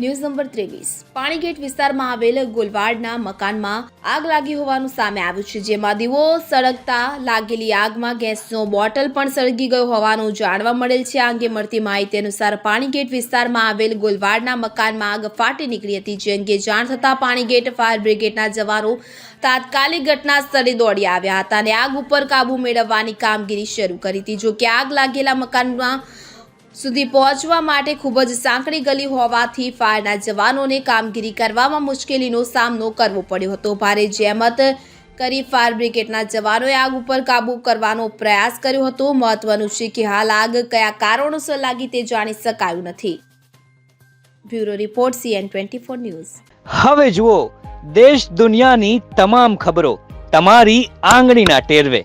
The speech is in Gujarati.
ન્યૂઝ નંબર ત્રેવીસ. પાણીગેટ વિસ્તારમાં આવેલ ગોલવાડના મકાનમાં આગ લાગી હોવાનું સામે આવ્યું છે, જેમાં દીવો સળગતા લાગેલી આગમાં ગેસનો બોટલ પણ સળગી ગયો હોવાનું જાણવા મળેલ છે. આ અંગે મળતી માહિતી અનુસાર પાણીગેટ વિસ્તારમાં આવેલ ગોલવાડના મકાનમાં આગ ફાટી નીકળી હતી, જે અંગે જાણ થતાં પાણીગેટ ફાયર બ્રિગેડના જવાનો તાત્કાલિક ઘટના સ્થળે દોડી આવ્યા હતા અને આગ ઉપર કાબુ મેળવવાની કામગીરી શરૂ કરી હતી. જો કે આગ લાગેલા મકાનમાં સુધી પહોંચવા માટે ખૂબ જ સાંકડી ગલી હોવાથી ફાયરના જવાનોને કામગીરી કરવામાં મુશ્કેલીનો સામનો કરવો પડ્યો હતો. ભારે જહેમત કરી ફાયર બ્રિગેડના જવાનોએ આગ ઉપર કાબૂ કરવાનો પ્રયાસ કર્યો હતો. મહત્વનું છે કે હાલ આગ કયા કારણોસર લાગી તે જાણી શકાયું નથી. Bureau report CN twenty four news. હવે જુઓ, દેશ દુનિયાની તમામ ખબરો તમારી આંગળીના ટેરવે.